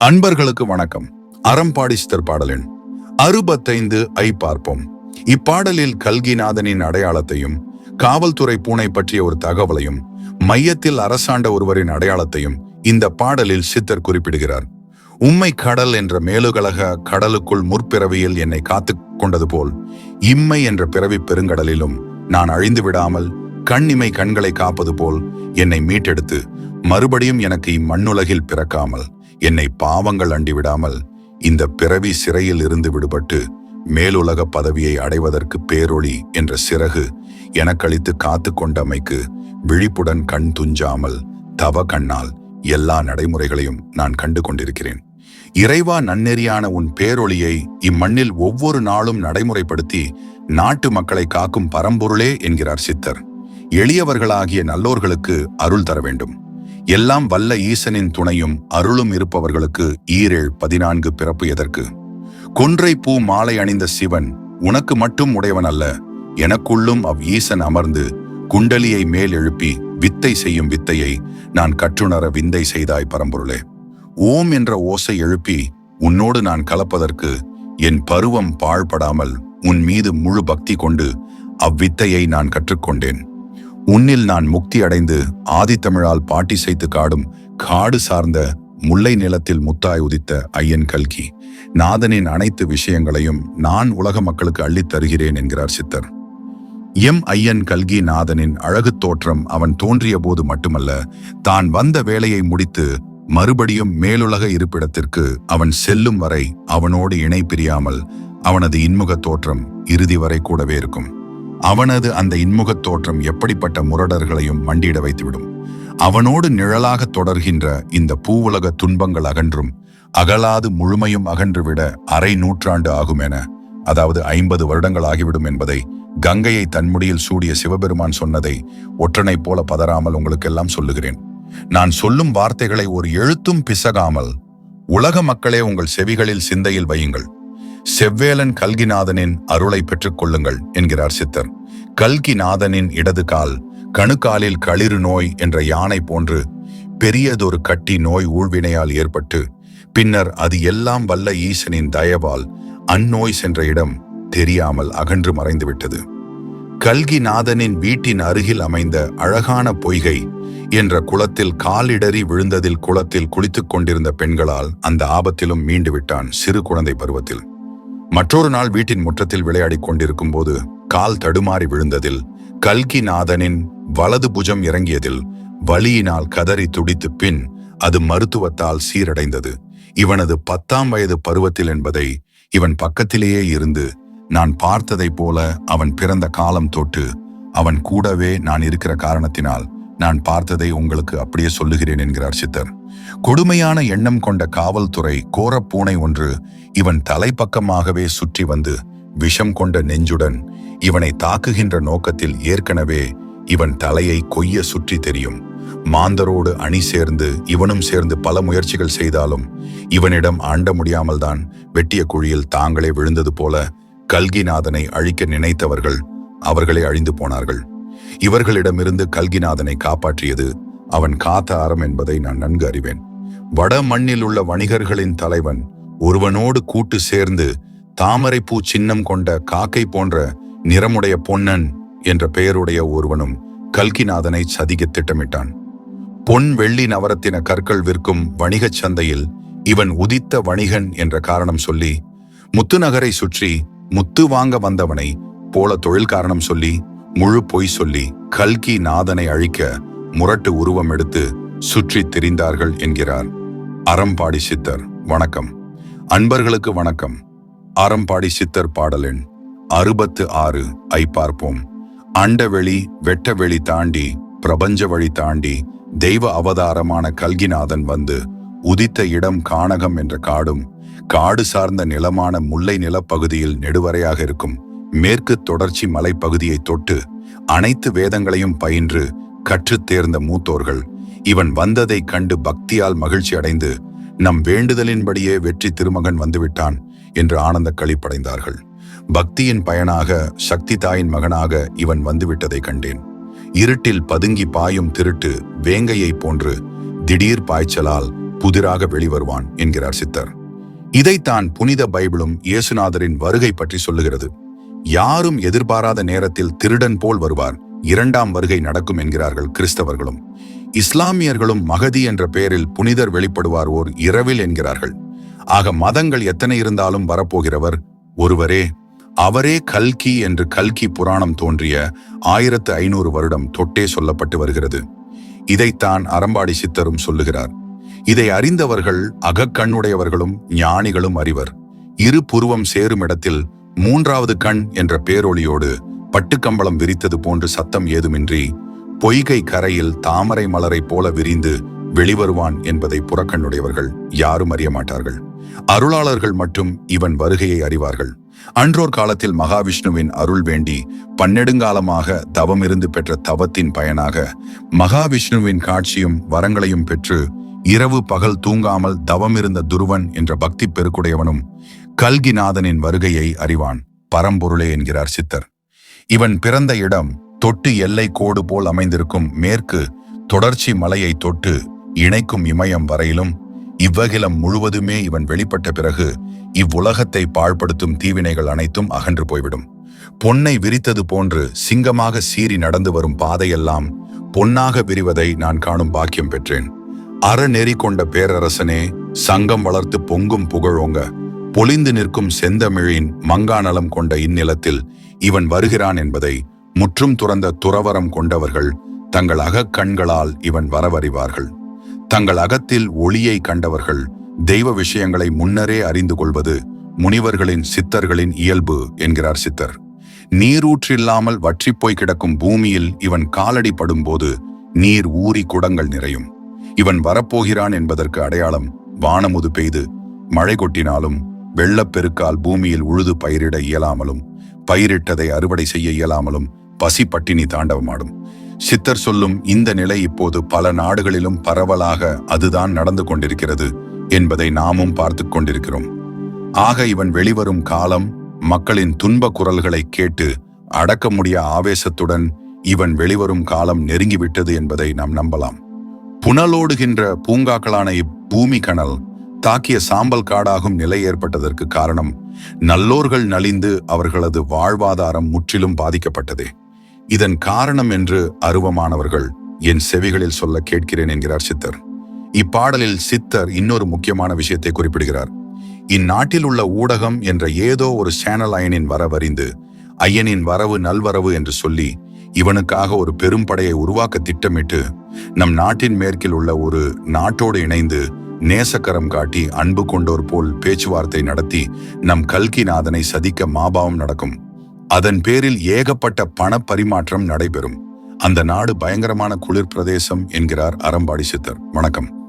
அன்பர்களுக்கு வணக்கம். அறம்பாடிஸ்தர் பாடலின் அறுபத்தைந்து ஐ பார்ப்போம். இப்பாடலில் கல்கிநாதனின் அடையாளத்தையும் காவல்துறை பூனை பற்றிய ஒரு தகவலையும் மையத்தில் அரசாண்ட ஒருவரின் அடையாளத்தையும் இந்த பாடலில் சித்தர் குறிப்பிடுகிறார். உம்மை கடல் என்ற மேலுகலக கடலுக்குள் முற்பிறவியில் என்னை காத்து கொண்டது போல் இம்மை என்ற பிறவி பெருங்கடலிலும் நான் அழிந்து விடாமல் கண்ணிமை கண்களை காப்பது போல் என்னை மீட்டெடுத்து மறுபடியும் எனக்கு இம்மண்ணுலகில் பிறக்காமல் என்னை பாவங்கள் அண்டிவிடாமல் இந்த பிறவி சிறையில் இருந்து விடுபட்டு மேலுலக பதவியை அடைவதற்கு பேரொளி என்ற சிறகு எனக்களித்து காத்து கொண்டமைக்கு விழிப்புடன் கண் துஞ்சாமல் தவ கண்ணால் எல்லா நடைமுறைகளையும் நான் கண்டு கொண்டிருக்கிறேன். இறைவா நன்னெறியான உன் பேரொளியை இம்மண்ணில் ஒவ்வொரு நாளும் நடைமுறைப்படுத்தி நாட்டு மக்களை காக்கும் பரம்பொருளே என்கிறார் சித்தர். எளியவர்களாகிய நல்லோர்களுக்கு அருள் தர வேண்டும். எல்லாம் வல்ல ஈசனின் துணையும் அருளும் இருப்பவர்களுக்கு ஈரேழ் பதினான்கு பிறப்பு எதற்கு? கொன்றை பூ மாலை அணிந்த சிவன் உனக்கு மட்டும் உடையவன் அல்ல. எனக்குள்ளும் அவ் ஈசன் அமர்ந்து குண்டலியை மேல் எழுப்பி வித்தை செய்யும் வித்தையை நான் கற்றுணர விந்தை செய்தாய் பரம்பொருளே. ஓம் என்ற ஓசை எழுப்பி உன்னோடு நான் கலப்பதற்கு என் பருவம் பாழ்படாமல் உன் மீது முழு பக்தி கொண்டு அவ்வித்தையை நான் கற்றுக்கொண்டேன். உன்னில் நான் முக்தி அடைந்து ஆதித்தமிழால் பாட்டி செய்து காடும் காடு சார்ந்த முல்லை நிலத்தில் முத்தாய் உதித்த ஐயன் கல்கி. நாதனின் அனைத்து விஷயங்களையும் நான் உலக மக்களுக்கு அள்ளித் தருகிறேன் என்கிறார் சித்தர். எம் ஐயன் கல்கி நாதனின் அழகு தோற்றம் அவன் தோன்றிய போது மட்டுமல்ல தான் வந்த வேலையை முடித்து மறுபடியும் மேலுலக இருப்பிடத்திற்கு அவன் செல்லும் வரை அவனோடு இணை பிரியாமல் அவனது இன்முக தோற்றம் இறுதி வரை கூடவே இருக்கும். அவனது அந்த இன்முகத் தோற்றம் எப்படிப்பட்ட முரடர்களையும் மண்டியிட வைத்துவிடும். அவனோடு நிழலாக தொடர்கின்ற இந்த பூவுலக துன்பங்கள் அகன்றும் அகலாது முழுமையும் அகன்றுவிட அரை நூற்றாண்டு ஆகும் என அதாவது ஐம்பது வருடங்கள் ஆகிவிடும் என்பதை கங்கையை தன்முடியில் சூடிய சிவபெருமான் சொன்னதை ஒற்றனை போல பதறாமல் உங்களுக்கெல்லாம் சொல்லுகிறேன். நான் சொல்லும் வார்த்தைகளை ஒரு எழுத்தும் பிசகாமல் உலக மக்களே உங்கள் செவிகளில் சிந்தையில் வையுங்கள். செவ்வேலன் கல்கிநாதனின் அருளை பெற்றுக் கொள்ளுங்கள் என்கிறார் சித்தர். கல்கிநாதனின் இடது கால் கணுக்காலில் களிறு நோய் என்ற யானை போன்று பெரியதொரு கட்டி நோய் ஊழ்வினையால் ஏற்பட்டு பின்னர் அது எல்லாம் வல்ல ஈசனின் தயவால் அந்நோய் சென்ற இடம் தெரியாமல் அகன்று மறைந்துவிட்டது. கல்கிநாதனின் வீட்டின் அருகில் அமைந்த அழகான பொய்கை என்ற குளத்தில் காலிடறி விழுந்ததில் குளத்தில் குளித்துக் கொண்டிருந்த பெண்களால் அந்த ஆபத்திலும் மீண்டு விட்டான் சிறு குழந்தை பருவத்தில். மற்றொரு நாள் வீட்டின் முற்றத்தில் விளையாடிக் கொண்டிருக்கும் போது கால் தடுமாறி விழுந்ததில் கல்கிநாதனின் வலது புஜம் இறங்கியதில் வலியினால் கதறி துடித்து பின் அது மருத்துவத்தால் சீரடைந்தது. இவனது பத்தாம் வயது பருவத்தில் என்பதை இவன் பக்கத்திலேயே இருந்து நான் பார்த்ததைப் போல அவன் பிறந்த காலம் தொட்டு அவன் கூடவே நான் இருக்கிற காரணத்தினால் நான் பார்த்ததை உங்களுக்கு அப்படியே சொல்லுகிறேன் என்கிறார் சித்தர். கொடுமையான எண்ணம் கொண்ட காவல்துறை கோரப்பூனை ஒன்று இவன் தலைப்பக்கமாகவே சுற்றி வந்து விஷம் கொண்ட நெஞ்சுடன் இவனை தாக்குகின்ற நோக்கத்தில் ஏற்கனவே இவன் தலையை கொய்ய சுற்றி தெரியும். மாந்தரோடு அணி சேர்ந்து இவனும் சேர்ந்து பல முயற்சிகள் செய்தாலும் இவனிடம் ஆண்ட முடியாமல்தான் வெட்டிய குழியில் தாங்களே விழுந்தது போல கல்கிநாதனை அழிக்க நினைத்தவர்கள் அவர்களே அழிந்து போனார்கள். இவர்களிடமிருந்து கல்கிநாதனை காப்பாற்றியது அவன் காத்த அறம் என்பதை நான் நன்கு அறிவேன். வட மண்ணில் உள்ள வணிகர்களின் தலைவன் ஒருவனோடு கூட்டு சேர்ந்து தாமரைப்பூ சின்னம் கொண்ட காக்கை போன்ற நிறமுடைய பொன்னன் என்ற பெயருடைய ஒருவனும் கல்கிநாதனை சதிக்க திட்டமிட்டான். பொன் வெள்ளி நவரத்தின கற்கள் விற்கும் வணிகச் சந்தையில் இவன் உதித்த வணிகன் என்ற காரணம் சொல்லி முத்து நகரை சுற்றி முத்து வாங்க வந்தவனை போல தொழில் காரணம் சொல்லி முழு பொய் சொல்லி கல்கி நாதனை அழிக்க முரட்டு உருவம் எடுத்து சுற்றி திரிந்தார்கள் என்கிறார் அறம்பாடி சித்தர். வணக்கம். அன்பர்களுக்கு வணக்கம். அறம்பாடி சித்தர் பாடலெண் அறுபத்து ஆறு ஐ பார்ப்போம். அண்டவெளி வெட்டவெளி தாண்டி பிரபஞ்ச வழி தாண்டி தெய்வ அவதாரமான கல்கிநாதன் வந்து உதித்த இடம் கானகம் என்ற காடும் காடு சார்ந்த நிலமான முல்லை நிலப்பகுதியில் நெடுவரையாக இருக்கும் மேற்கு தொடர்ச்சி மலைப்பகுதியை தொட்டு அனைத்து வேதங்களையும் பயின்று கற்றுத் தேர்ந்த மூத்தோர்கள். இவன் வந்ததைக் கண்டு பக்தியால் மகிழ்ச்சி அடைந்து நம் வேண்டுதலின்படியே வெற்றி திருமகன் வந்துவிட்டான் என்று ஆனந்த களிப்படைந்தார்கள். பக்தியின் பயனாக சக்தி தாயின் மகனாக இவன் வந்துவிட்டதை கண்டேன். இருட்டில் பதுங்கி பாயும் திருட்டு வேங்கையைப் போன்று திடீர் பாய்ச்சலால் புதிராக வெளிவருவான் என்கிறார் சித்தர். இதைத்தான் புனித பைபிளும் இயேசுநாதரின் வருகை பற்றி சொல்லுகிறது. யாரும் எதிர்பாராத நேரத்தில் திருடன் போல் வருவார். இரண்டாம் வருகை நடக்கும் என்கிறார்கள் கிறிஸ்தவர்களும். இஸ்லாமியர்களும் மகதி என்ற பெயரில் புனிதர் வெளிப்படுவார் ஓர் இரவில் என்கிறார்கள். ஆக மதங்கள் எத்தனை இருந்தாலும் வரப்போகிறவர் ஒருவரே. அவரே கல்கி என்று கல்கி புராணம் தோன்றிய ஆயிரத்து ஐநூறு வருடம் தொட்டே சொல்லப்பட்டு வருகிறது. இதைத்தான் அறம்பாடி சித்தரும் சொல்லுகிறார். இதை அறிந்தவர்கள் அகக்கண்ணுடையவர்களும் ஞானிகளும் அறிவர். இரு புருவம் சேரும் இடத்தில் மூன்றாவது கண் என்ற பேரொளியோடு பட்டுக்கம்பளம் விரித்தது போன்று சத்தம் ஏதுமின்றி பொய்கை கரையில் தாமரை மலரைப் போல விரிந்து வெளிவருவான் என்பதை புறக்கண்ணுடையவர்கள் யாரும் அறிய மாட்டார்கள். அருளாளர்கள் மட்டும் இவன் வருகையை அறிவார்கள். அன்றோர் காலத்தில் மகாவிஷ்ணுவின் அருள் வேண்டி பன்னெடுங்காலமாக தவமிருந்து பெற்ற தவத்தின் பயனாக மகாவிஷ்ணுவின் காட்சியும் வரங்களையும் பெற்று இரவு பகல் தூங்காமல் தவமிருந்த துருவன் என்ற பக்தி பெருக்குடையவனும் கல்கிநாதனின் வருகையை அறிவான் பரம்பொருளே என்கிறார் சித்தர். இவன் பிறந்த இடம் தொட்டு எல்லை கோடு போல் அமைந்திருக்கும் மேற்கு தொடர்ச்சி மலையை தொட்டு இணைக்கும் இமயம் வரையிலும் இவ்வகிலம் முழுவதுமே இவன் வெளிப்பட்ட பிறகு இவ்வுலகத்தை பாழ்படுத்தும் தீவினைகள் அனைத்தும் அகன்று போய்விடும். பொன்னை விரித்தது போன்று சிங்கமாக சீறி நடந்து வரும் பாதையெல்லாம் பொன்னாக விரிவதை நான் காணும் பாக்கியம் பெற்றேன். அறநெறி கொண்ட பேரரசனே சங்கம் வளர்த்து பொங்கும் புகழோங்க பொலிந்து நிற்கும் செந்தமிழின் மங்காநலம் கொண்ட இந்நிலத்தில் இவன் வருகிறான் என்பதை முற்றும் துறந்த துறவரம் கொண்டவர்கள் தங்கள் அகக்கண்களால் இவன் வரவறிவார்கள். தங்கள் அகத்தில் ஒளியை கண்டவர்கள் தெய்வ விஷயங்களை முன்னரே அறிந்து கொள்வது முனிவர்களின் சித்தர்களின் இயல்பு என்கிறார் சித்தர். நீரூற்றில்லாமல் வற்றிப்போய் கிடக்கும் பூமியில் இவன் காலடி படும்போது நீர் ஊறி குடங்கள் நிறையும். இவன் வரப்போகிறான் என்பதற்கு அடையாளம் வானமுது பெய்து மழை கொட்டினாலும் வெள்ளப்பெருக்கால் பூமியில் உழுது பயிரிட இயலாமலும் பயிரிட்டதை அறுவடை செய்ய இயலாமலும் பசி பட்டினி தாண்டவமாடும். சித்தர் சொல்லும் இந்த நிலை இப்போது பல நாடுகளிலும் பரவலாக அதுதான் நடந்து கொண்டிருக்கிறது என்பதை நாமும் பார்த்து கொண்டிருக்கிறோம். ஆக இவன் வெளிவரும் காலம் மக்களின் துன்ப குரல்களை கேட்டு அடக்க முடிய ஆவேசத்துடன் இவன் வெளிவரும் காலம் நெருங்கிவிட்டது என்பதை நாம் நம்பலாம். புனலோடுகின்ற பூங்காக்களான இப்பூமி கணல் தாக்கிய சாம்பல் காடாகும் நிலை ஏற்பட்டதற்கு காரணம் நல்லோர்கள் நலிந்து அவர்களது வாழ்வாதாரம் முற்றிலும் பாதிக்கப்பட்டதே. இதன் காரணம் என்று அருவமானவர்கள் என் செவிகளில் சொல்ல கேட்கிறேன் என்கிறார் சித்தர். இப்பாடலில் சித்தர் இன்னொரு முக்கியமான விஷயத்தை குறிப்பிடுகிறார். இந்நாட்டில் உள்ள ஊடகம் என்ற ஏதோ ஒரு சேனல் அயனின் வரவறிந்து ஐயனின் வரவு நல்வரவு என்று சொல்லி இவனுக்காக ஒரு பெரும் படையை உருவாக்க திட்டமிட்டு நம் நாட்டின் மேற்கில் உள்ள ஒரு நாட்டோடு இணைந்து நேசக்கரம் காட்டி அன்பு கொண்டோர் போல் பேச்சுவார்த்தை நடத்தி நம் கல்கிநாதனை சதிக்க மாபாவம் நடக்கும். அதன் பேரில் ஏகப்பட்ட பண பரிமாற்றம் நடைபெறும். அந்த நாடு பயங்கரமான குளிர் பிரதேசம் என்கிறார் அறம்பாடி சித்தர். வணக்கம்.